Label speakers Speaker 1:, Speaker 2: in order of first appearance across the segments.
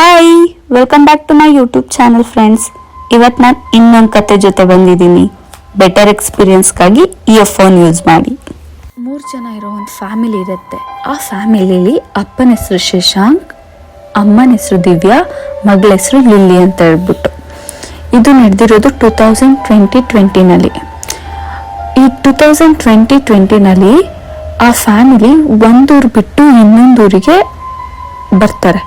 Speaker 1: Hi welcome back to my YouTube channel friends ಇವತ್ತು ನಾನು ಇನ್ನೊಂದು ಕತೆ ಜೊತೆ ಬಂದಿದ್ದೀನಿ. ಬೆಟರ್ ಎಕ್ಸ್ಪೀರಿಯನ್ಸ್ಗಾಗಿ ಇಯರ್ಫೋನ್ ಯೂಸ್ ಮಾಡಿ.
Speaker 2: ಮೂರು ಜನ ಇರೋ ಒಂದು ಫ್ಯಾಮಿಲಿ ಇರುತ್ತೆ. ಆ ಫ್ಯಾಮಿಲಿಲಿ ಅಪ್ಪನ ಹೆಸರು ಶಶಾಂಕ್, ಅಮ್ಮನ ಹೆಸರು ದಿವ್ಯಾ, ಮಗಳ ಹೆಸರು ಲಿಲ್ಲಿ ಅಂತ ಹೇಳ್ಬಿಟ್ಟು. ಇದು ನಡೆದಿರೋದು ಟೂ ತೌಸಂಡ್ ಟ್ವೆಂಟಿ ಟ್ವೆಂಟಿನಲ್ಲಿ ಈ ಟೂ ತೌಸಂಡ್ ಟ್ವೆಂಟಿ ಟ್ವೆಂಟಿನಲ್ಲಿ ಆ ಫ್ಯಾಮಿಲಿ ಒಂದೂರು ಬಿಟ್ಟು ಇನ್ನೊಂದೂರಿಗೆ ಬರ್ತಾರೆ.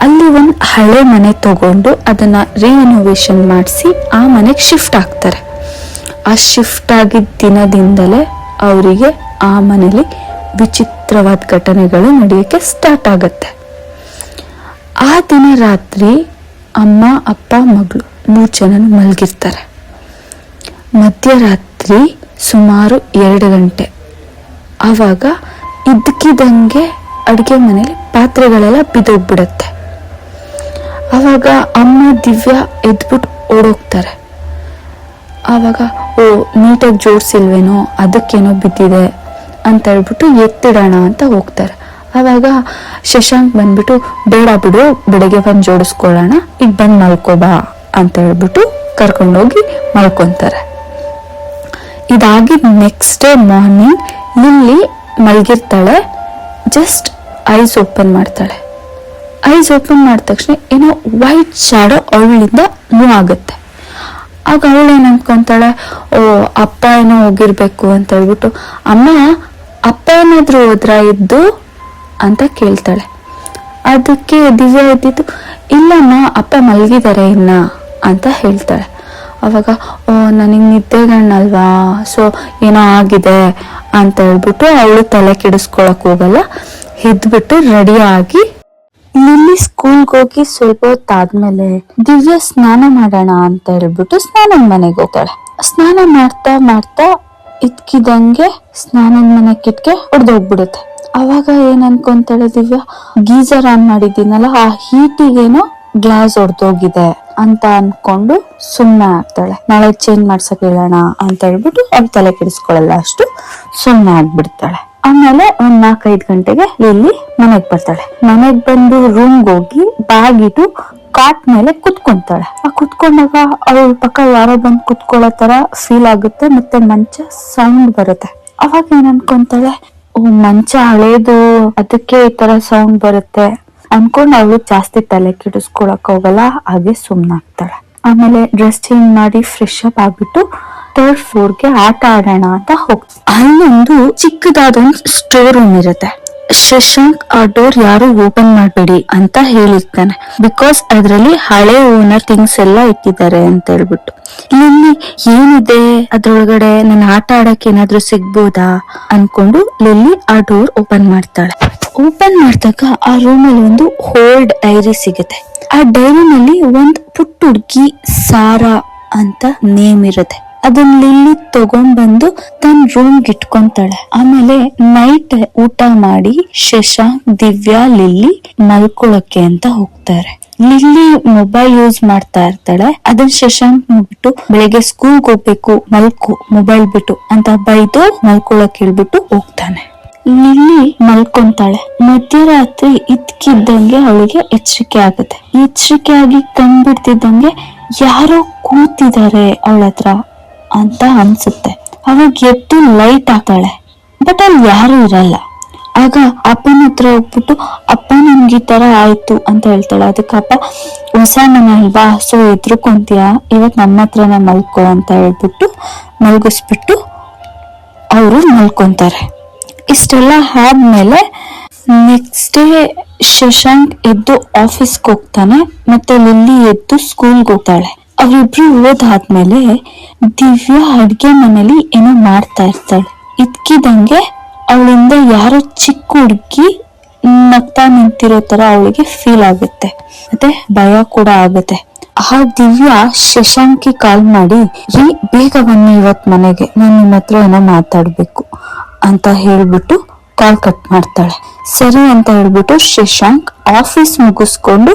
Speaker 2: ಅಲ್ಲಿ ಒಂದು ಹಳೆ ಮನೆ ತಗೊಂಡು ಅದನ್ನ ರಿನೋವೇಷನ್ ಮಾಡಿಸಿ ಆ ಮನೆಗೆ ಶಿಫ್ಟ್ ಆಗ್ತಾರೆ ಆ ಶಿಫ್ಟ್ ಆಗಿದ್ದ ದಿನದಿಂದಲೇ ಅವರಿಗೆ ಆ ಮನೇಲಿ ವಿಚಿತ್ರವಾದ ಘಟನೆಗಳು ನಡೆಯೋಕ್ಕೆ ಸ್ಟಾರ್ಟ್ ಆಗುತ್ತೆ. ಆ ದಿನ ರಾತ್ರಿ ಅಮ್ಮ, ಅಪ್ಪ, ಮಗಳು ಮೂರು ಜನ ಮಲಗಿರ್ತಾರೆ. ಮಧ್ಯರಾತ್ರಿ ಸುಮಾರು ಎರಡು ಗಂಟೆ. ಆವಾಗ ಇದ್ದಕ್ಕಿದ್ದಂಗೆ ಅಡುಗೆ ಮನೇಲಿ ಪಾತ್ರೆಗಳೆಲ್ಲ ಬಿದ್ದೋಗ್ಬಿಡತ್ತೆ. ಆವಾಗ ಅಮ್ಮ ದಿವ್ಯಾ ಎದ್ಬಿಟ್ಟು ಓಡೋಗ್ತಾರೆ. ಆವಾಗ, ಓ, ನೀಟಾಗಿ ಜೋಡಿಸಿಲ್ವೇನೋ, ಅದಕ್ಕೇನೋ ಬಿದ್ದಿದೆ ಅಂತ ಹೇಳ್ಬಿಟ್ಟು ಎತ್ತಿಡೋಣ ಅಂತ ಹೋಗ್ತಾರೆ. ಆವಾಗ ಶಶಾಂಕ್ ಬಂದ್ಬಿಟ್ಟು, ಬೇಡ ಬಿಡು, ಬೆಳಗ್ಗೆ ಬಂದು ಜೋಡಿಸ್ಕೊಳ್ಳೋಣ, ಈಗ ಬಂದು ಮಲ್ಕೋಬಾ ಅಂತ ಹೇಳ್ಬಿಟ್ಟು ಕರ್ಕೊಂಡೋಗಿ ಮಲ್ಕೊತಾರೆ. ಇದಾಗಿ ನೆಕ್ಸ್ಟ್ ಡೇ ಮಾರ್ನಿಂಗ್ ಇಲ್ಲಿ ಮಲಗಿರ್ತಾಳೆ ಜಸ್ಟ್ ಐಸ್ ಓಪನ್ ಮಾಡ್ತಾಳೆ. ಐಸ್ ಓಪನ್ ಮಾಡಿದ ತಕ್ಷಣ ಏನೋ ವೈಟ್ ಶಾಡೋ ಅವಳಿಂದ ಮೂವ್ ಆಗುತ್ತೆ. ಆಗ ಅವಳು ಏನ್ ಅನ್ಕೊಂತಾಳೆ? ಓ, ಅಪ್ಪ ಏನೋ ಹೋಗಿರ್ಬೇಕು ಅಂತ ಹೇಳ್ಬಿಟ್ಟು, ಅಮ್ಮ, ಅಪ್ಪ ಏನಾದ್ರೂ ಹೋದ್ರ ಇದ್ದು? ಅಂತ ಕೇಳ್ತಾಳೆ. ಅದಕ್ಕೆ ದಿವ್ಯಾ ಎದ್ದಿದ್ದು, ಇಲ್ಲಮ್ಮ, ಅಪ್ಪ ಮಲಗಿದ್ದಾರೆ ಇನ್ನ, ಅಂತ ಹೇಳ್ತಾಳೆ. ಅವಾಗ, ಓ, ನನಗೆ ನಿದ್ದೆಗಣ್ಣಲ್ವಾ? ಸೊ ಏನೋ ಆಗಿದೆ, ಅಂತ ಹೇಳ್ಬಿಟ್ಟು ಅವಳು ತಲೆ ಕೆಡಿಸ್ಕೊಳಕ್ ಹೋಗಲ್ಲ. ಎದ್ಬಿಟ್ಟು ರೆಡಿಯಾಗಿ ಲಿಲ್ಲಿ ಸ್ಕೂಲ್ಗೆ ಹೋಗಿ ಸ್ವಲ್ಪ ಹೊತ್ತಾದ್ಮೇಲೆ ದಿವ್ಯ ಸ್ನಾನ ಮಾಡೋಣ ಅಂತ ಹೇಳ್ಬಿಟ್ಟು ಸ್ನಾನದ ಮನೆಗೆ ಹೋಗ್ತಾಳೆ. ಸ್ನಾನ ಮಾಡ್ತಾ ಮಾಡ್ತಾ ಇದ್ಕಿದಂಗೆ ಸ್ನಾನದ ಮನೆ ಕಿಟ್ಕೆ ಹೊಡೆದೋಗ್ಬಿಡುತ್ತೆ ಅವಾಗ ಏನ್ ಅನ್ಕೊಂತಾಳೆ ದಿವ್ಯ? ಗೀಸರ್ ಆನ್ ಮಾಡಿದ್ದೀನಲ್ಲ, ಆ ಹೀಟಿಗೇನೋ ಗ್ಲಾಸ್ ಹೊಡೆದೋಗಿದೆ ಅಂತ ಅನ್ಕೊಂಡು ಸುಮ್ಮನೆ ಆಗ್ತಾಳೆ. ನಾಳೆ ಚೇಂಜ್ ಮಾಡ್ಸಕ್ ಹೇಳೋಣ ಅಂತ ಹೇಳ್ಬಿಟ್ಟು ಅವ್ರ ತಲೆ ಕೆಡಿಸ್ಕೊಳ್ಳಲ್ಲ ಅಷ್ಟು ಸುಮ್ಮನೆ ಆಗ್ಬಿಡ್ತಾಳೆ. ಆಮೇಲೆ ಒಂದ್ ನಾಲ್ಕೈದು ಗಂಟೆಗೆ ಲಿಲ್ಲಿ ಮನೆಗ್ ಬರ್ತಾಳೆ. ಮನೆಗ್ ಬಂದು ರೂಮ್ಗೆ ಹೋಗಿ ಬ್ಯಾಗ್ ಇಟ್ಟು ಕಾಟ್ ಮೇಲೆ ಕುತ್ಕೊಂತಾಳೆ. ಆ ಕುತ್ಕೊಂಡಾಗ ಅವಳ ಪಕ್ಕ ಯಾರೋ ಬಂದು ಕುತ್ಕೊಳ್ಳೋ ತರ ಫೀಲ್ ಆಗುತ್ತೆ, ಮತ್ತೆ ಮಂಚ ಸೌಂಡ್ ಬರುತ್ತೆ. ಅವಾಗ ಏನ್ ಅನ್ಕೊಂತಾಳೆ? ಓ, ಮಂಚ ಹಳೇದು, ಅದಕ್ಕೆ ಈ ತರ ಸೌಂಡ್ ಬರುತ್ತೆ. ಅನ್ಕೊಂಡ್ ಅವಳು ಜಾಸ್ತಿ ತಲೆ ಕೆಡಿಸ್ಕೊಳಕ್ ಹೋಗಲ್ಲ, ಹಾಗೆ ಸುಮ್ನಾಗ್ತಾಳೆ ಆಮೇಲೆ ಡ್ರೆಸ್ ಚೇಂಜ್ ಮಾಡಿ ಫ್ರೆಶ್ ಅಪ್ ಆಗ್ಬಿಟ್ಟು ಥರ್ಡ್ ಫ್ಲೋರ್ಗೆ ಆಟ ಆಡೋಣ ಅಂತ ಹೋಗ್ತಾರೆ ಅಲ್ಲೊಂದು ಚಿಕ್ಕದಾದ ಒಂದು ಸ್ಟೋರ್ ರೂಮ್ ಇರುತ್ತೆ. ಶಶಾಂಕ್ ಆ ಡೋರ್ ಯಾರು ಓಪನ್ ಮಾಡಬೇಡಿ ಅಂತ ಹೇಳಿರ್ತಾನೆ ಬಿಕಾಸ್ ಅದರಲ್ಲಿ ಹಳೆ ಓನರ್ ಥಿಂಗ್ಸ್ ಎಲ್ಲ ಇಟ್ಟಿದ್ದಾರೆ ಅಂತ ಹೇಳ್ಬಿಟ್ಟು. ಲಿಲ್ಲಿ ಏನಿದೆ? ಅದ್ರೊಳಗಡೆ ನನ್ನ ಆಟ ಆಡಕ್ಕೆ ಏನಾದ್ರೂ ಸಿಗ್ಬೋದಾ? ಅನ್ಕೊಂಡು ಲಿಲ್ಲಿ ಆ ಡೋರ್ ಓಪನ್ ಮಾಡ್ತಾಳೆ. ಓಪನ್ ಮಾಡಿದಾಗ ಆ ರೂಮ್ ಅಲ್ಲಿ ಒಂದು ಹೋಲ್ಡ್ ಡೈರಿ ಸಿಗುತ್ತೆ. ಆ ಡೈರಿನಲ್ಲಿ ಒಂದು ಪುಟ್ಟ ಹುಡುಗಿ ಸಾರಾ ಅಂತ ನೇಮ್ ಇರುತ್ತೆ. ಅದನ್ನ ಲಿಲ್ಲಿ ತಗೊಂಡ್ಬಂದು ತನ್ನ ರೂಮ್ಗೆ ಇಟ್ಕೊಂತಾಳೆ. ಆಮೇಲೆ ನೈಟ್ ಊಟ ಮಾಡಿ ಶಶಾಂಕ್ ದಿವ್ಯಾ ಲಿಲ್ಲಿ ಮಲ್ಕೊಳಕ್ಕೆ ಅಂತ ಹೋಗ್ತಾರೆ. ಲಿಲ್ಲಿ ಮೊಬೈಲ್ ಯೂಸ್ ಮಾಡ್ತಾ ಇರ್ತಾಳೆ. ಅದನ್ನ ಶಶಾಂಕ್ ನೋಡ್ಬಿಟ್ಟು ಬೆಳಿಗ್ಗೆ ಸ್ಕೂಲ್ಗೆ ಹೋಗ್ಬೇಕು, ಮಲ್ಕು ಮೊಬೈಲ್ ಬಿಟ್ಟು ಅಂತ ಬೈದು ಮಲ್ಕೊಳಕ್ ಹೇಳ್ಬಿಟ್ಟು ಹೋಗ್ತಾನೆ. ಲಿಲ್ಲಿ ಮಲ್ಕೊಂತಾಳೆ. ಮಧ್ಯರಾತ್ರಿ ಇದ್ಕಿದ್ದಂಗೆ ಅವಳಿಗೆ ಎಚ್ಚರಿಕೆ ಆಗುತ್ತೆ. ಎಚ್ಚರಿಕೆ ಆಗಿ ಕಂಡ್ಬಿಡ್ತಿದ್ದಂಗೆ ಯಾರೋ ಕೂತಿದ್ದಾರೆ ಅವಳ ಹತ್ರ ಅಂತ ಅನ್ಸುತ್ತೆ. ಅವಾಗ ಎದ್ದು ಲೈಟ್ ಹಾಕ್ತಾಳೆ. ಬಟ್ ಅಲ್ಲಿ ಯಾರು ಇರಲ್ಲ. ಆಗ ಅಪ್ಪನ ಹತ್ರ ಹೋಗ್ಬಿಟ್ಟು, ಅಪ್ಪ ನನ್ಗೆ ಈ ತರ ಆಯ್ತು ಅಂತ ಹೇಳ್ತಾಳೆ. ಅದಕ್ಕೆ ಅಪ್ಪ ಹೊಸ ಮನೆ ಅಲ್ವಾ? ಸೊ ಎದ್ರುಕೊಂತೀಯ ಇವತ್ ನಮ್ಮ ಹತ್ರನೇ ಮಲ್ಕೋ ಅಂತ ಹೇಳ್ಬಿಟ್ಟು ಮಲ್ಗಿಸ್ಬಿಟ್ಟು ಅವರು ಮಲ್ಕೊಂತಾರೆ. ಇಷ್ಟೆಲ್ಲ ಆದ್ಮೇಲೆ ನೆಕ್ಸ್ಟ್ ಡೇ ಶಶಾಂಕ್ ಎದ್ದು ಆಫೀಸ್ಗೆ ಹೋಗ್ತಾನೆ. ಮತ್ತೆ ಲಿಲ್ಲಿ ಎದ್ದು ಸ್ಕೂಲ್ಗೆ ಹೋಗ್ತಾಳೆ. ಅವರಿಬ್ರು ಓದಾದ್ಮೇಲೆ ದಿವ್ಯಾ ಅಡ್ಗೆ ಮನೇಲಿ ಏನೋ ಮಾಡ್ತಾ ಇರ್ತಾಳೆ. ಇದ್ಕಿದಂಗೆ ಅವಳಿಂದ ಯಾರೋ ಚಿಕ್ಕ ಹುಡುಗಿ ನಗ್ತಾ ನಿಂತಿರೋ ತರ ಅವಳಿಗೆ ಫೀಲ್ ಆಗುತ್ತೆ. ಮತ್ತೆ ಭಯ ಕೂಡ ಆಗುತ್ತೆ. ಆ ದಿವ್ಯಾ ಶಶಾಂಕಿ ಕಾಲ್ ಮಾಡಿ ರೀ ಬೇಗ ಬನ್ನಿ ಇವತ್ ಮನೆಗೆ. ನಾನು ನಿಮ್ಮ ಹತ್ರ ಏನೋ ಮಾತಾಡ್ಬೇಕು ಅಂತ ಹೇಳ್ಬಿಟ್ಟು ಕಾಲ್ ಕಟ್ ಮಾಡ್ತಾಳೆ. ಸರಿ ಅಂತ ಹೇಳ್ಬಿಟ್ಟು ಶಶಾಂಕ್ ಆಫೀಸ್ ಮುಗಿಸ್ಕೊಂಡು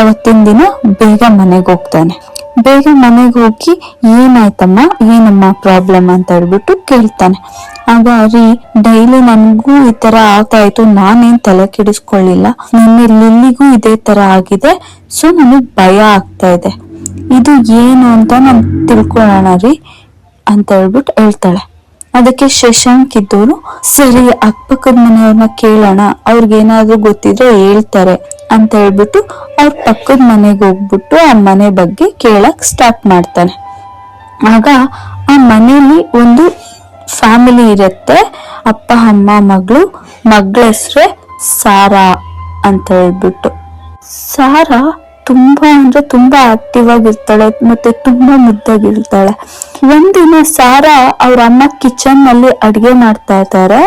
Speaker 2: ಅವತ್ತಿನ ದಿನ ಬೇಗ ಮನೆಗೆ ಹೋಗ್ತಾನೆ. ಬೇಗ ಮನೆಗೆ ಹೋಗಿ, ಏನಾಯ್ತಮ್ಮ? ಏನಮ್ಮ ಪ್ರಾಬ್ಲಮ್ ಅಂತ ಹೇಳ್ಬಿಟ್ಟು
Speaker 1: ಕೇಳ್ತಾನೆ. ಆಗ ರೀ, ಡೈಲಿ ನನಗೂ ಈ ತರ ಆಗ್ತಾ ಇತ್ತು. ನಾನೇನ್ ತಲೆ ಕೆಡಿಸ್ಕೊಳ್ಳಿಲ್ಲ. ನಿನ್ನೆ ಲಿಲ್ಲಿಗೂ ಇದೇ ತರ ಆಗಿದೆ. ಸೊ, ನನಗ್ ಭಯ ಆಗ್ತಾ ಇದೆ. ಇದು ಏನು ಅಂತ ನಾನು ತಿಳ್ಕೊಳ್ಳೋಣ ರೀ, ಅಂತ ಹೇಳ್ಬಿಟ್ಟು ಹೇಳ್ತಾಳೆ. ಅದಕ್ಕೆ ಶಶಾಂಕ್ ಇದ್ದವರು ಸರಿ ಅಕ್ಕಪಕ್ಕದ ಮನೆಯವ್ರನ್ನ ಕೇಳೋಣ, ಅವ್ರಿಗೇನಾದ್ರೂ ಗೊತ್ತಿದ್ರೆ ಹೇಳ್ತಾರೆ ಅಂತ ಹೇಳ್ಬಿಟ್ಟು ಅವ್ರ ಪಕ್ಕದ ಮನೆಗೆ ಹೋಗ್ಬಿಟ್ಟು ಆ ಮನೆ ಬಗ್ಗೆ ಕೇಳಕ್ ಸ್ಟಾರ್ಟ್ ಮಾಡ್ತಾನೆ ಆಗ ಆ ಮನೆಯಲ್ಲಿ ಒಂದು ಫ್ಯಾಮಿಲಿ ಇರುತ್ತೆ, ಅಪ್ಪ, ಅಮ್ಮ, ಮಗಳು, ಮಗಳ ಹೆಸ್ರೆ ಸಾರಾ ಅಂತ ಹೇಳ್ಬಿಟ್ಟು. ಸಾರಾ ತುಂಬಾ ಅಂದ್ರೆ ತುಂಬಾ ಆಕ್ಟಿವ್ ಆಗಿರ್ತಾಳೆ ಮತ್ತೆ ತುಂಬಾ ಮುದ್ದಾಗಿರ್ತಾಳೆ. ಒಂದಿನ ಸಾರಾ ಅವ್ರ ಅಮ್ಮ ಕಿಚನ್ನಲ್ಲಿ ಅಡ್ಗೆ ಮಾಡ್ತಾ ಇದ್ದಾರೆ.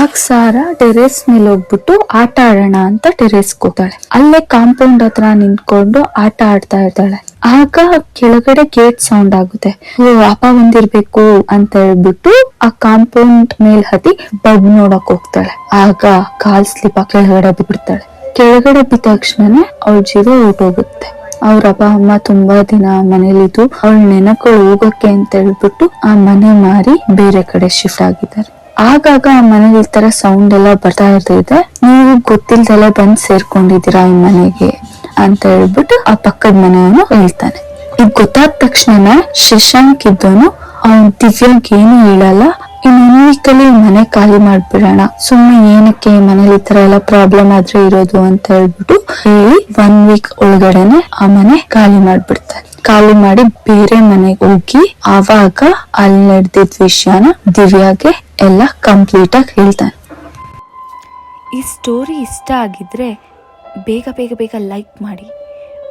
Speaker 1: ಆಗ ಸಾರಾ ಟೆರೇಸ್ ಮೇಲೆ ಹೋಗ್ಬಿಟ್ಟು ಆಟ ಆಡೋಣ ಅಂತ ಟೆರೇಸ್ ಕೂತಾಳೆ ಅಲ್ಲೇ ಕಾಂಪೌಂಡ್ ಹತ್ರ ನಿಂತ್ಕೊಂಡು ಆಟ ಆಡ್ತಾ ಇದ್ದಾಳೆ. ಆಗ ಕೆಳಗಡೆ ಗೇಟ್ ಸೌಂಡ್ ಆಗುತ್ತೆ. ಓ, ಅಪ್ಪ ಬಂದಿರ್ಬೇಕು ಅಂತ ಹೇಳ್ಬಿಟ್ಟು ಆ ಕಾಂಪೌಂಡ್ ಮೇಲ್ ಹತ್ತಿ ಬಗ್ ನೋಡಕ್ ಹೋಗ್ತಾಳೆ. ಆಗ ಕಾಲ್ ಸ್ಲಿಪ್ ಕೆಳಗಡೆ ಬಿಡ್ತಾಳೆ ಕೆಳಗಡೆ ಬಿದ್ದ ತಕ್ಷಣನೇ ಅವಳ ಜೀವ ಹೋಗುತ್ತೆ ಅವ್ರ ಅಪ್ಪ ಅಮ್ಮ ತುಂಬಾ ದಿನ ಮನೇಲಿದ್ದು ಅವಳ ನೆನಪುಗಳು ಹೋಗಕ್ಕೆ ಅಂತ ಹೇಳ್ಬಿಟ್ಟು ಆ ಮನೆ ಮಾರಿ ಬೇರೆ ಕಡೆ ಶಿಫ್ಟ್ ಆಗಿದ್ದಾರೆ. ಆಗಾಗ ಆ ಮನೇಲಿ ಈ ತರ ಸೌಂಡ್ ಎಲ್ಲ ಬರ್ತಾ ಇರ್ತೈತೆ. ನೀವು ಗೊತ್ತಿಲ್ದೆಲ್ಲ ಬಂದ್ ಸೇರ್ಕೊಂಡಿದ್ದೀರಾ ಈ ಮನೆಗೆ ಅಂತ ಹೇಳ್ಬಿಟ್ಟು ಆ ಪಕ್ಕದ ಮನೆಯವನು ಹೇಳ್ತಾನೆ. ಇದು ಗೊತ್ತಾದ ತಕ್ಷಣ ಶಶಾಂಕ್ ಇದ್ದವನು, ಅವನ್ ದಿವ್ಯಾಂಕ್ ಏನು ಹೇಳಲ್ಲ ಇನ್ನು ವೀಕಲ್ಲಿ ಮನೆ ಖಾಲಿ ಮಾಡ್ಬಿಡೋಣ. ಸುಮ್ಮನೆ ಏನಕ್ಕೆ ಮನೇಲಿ ಈ ತರ ಎಲ್ಲ ಪ್ರಾಬ್ಲಮ್ ಆದ್ರೆ ಇರೋದು ಅಂತ ಹೇಳ್ಬಿಟ್ಟು ಹೇಳಿ ಒನ್ ವೀಕ್ ಒಳಗಡೆನೆ ಆ ಮನೆ ಖಾಲಿ ಮಾಡ್ಬಿಡ್ತಾನೆ ಖಾಲಿ ಮಾಡಿ ಬೇರೆ ಮನೆಗೆ ಹೋಗಿ ಆವಾಗ ಅಲ್ಲಿ ನಡೆದಿದ್ದ ವಿಷಯನ ದಿವ್ಯಾಗೆ ಎಲ್ಲ ಕಂಪ್ಲೀಟ್ ಆಗಿ ಹೇಳ್ತಾನೆ.
Speaker 2: ಈ ಸ್ಟೋರಿ ಇಷ್ಟ ಆಗಿದ್ರೆ ಬೇಗ ಬೇಗ ಬೇಗ ಲೈಕ್ ಮಾಡಿ.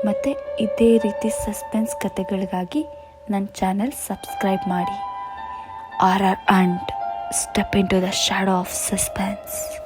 Speaker 2: ಮತ್ತು ಇದೇ ರೀತಿ ಸಸ್ಪೆನ್ಸ್ ಕತೆಗಳಿಗಾಗಿ ನನ್ನ ಚಾನೆಲ್ ಸಬ್ಸ್ಕ್ರೈಬ್ ಮಾಡಿ. or our aunt step into the shadow of suspense.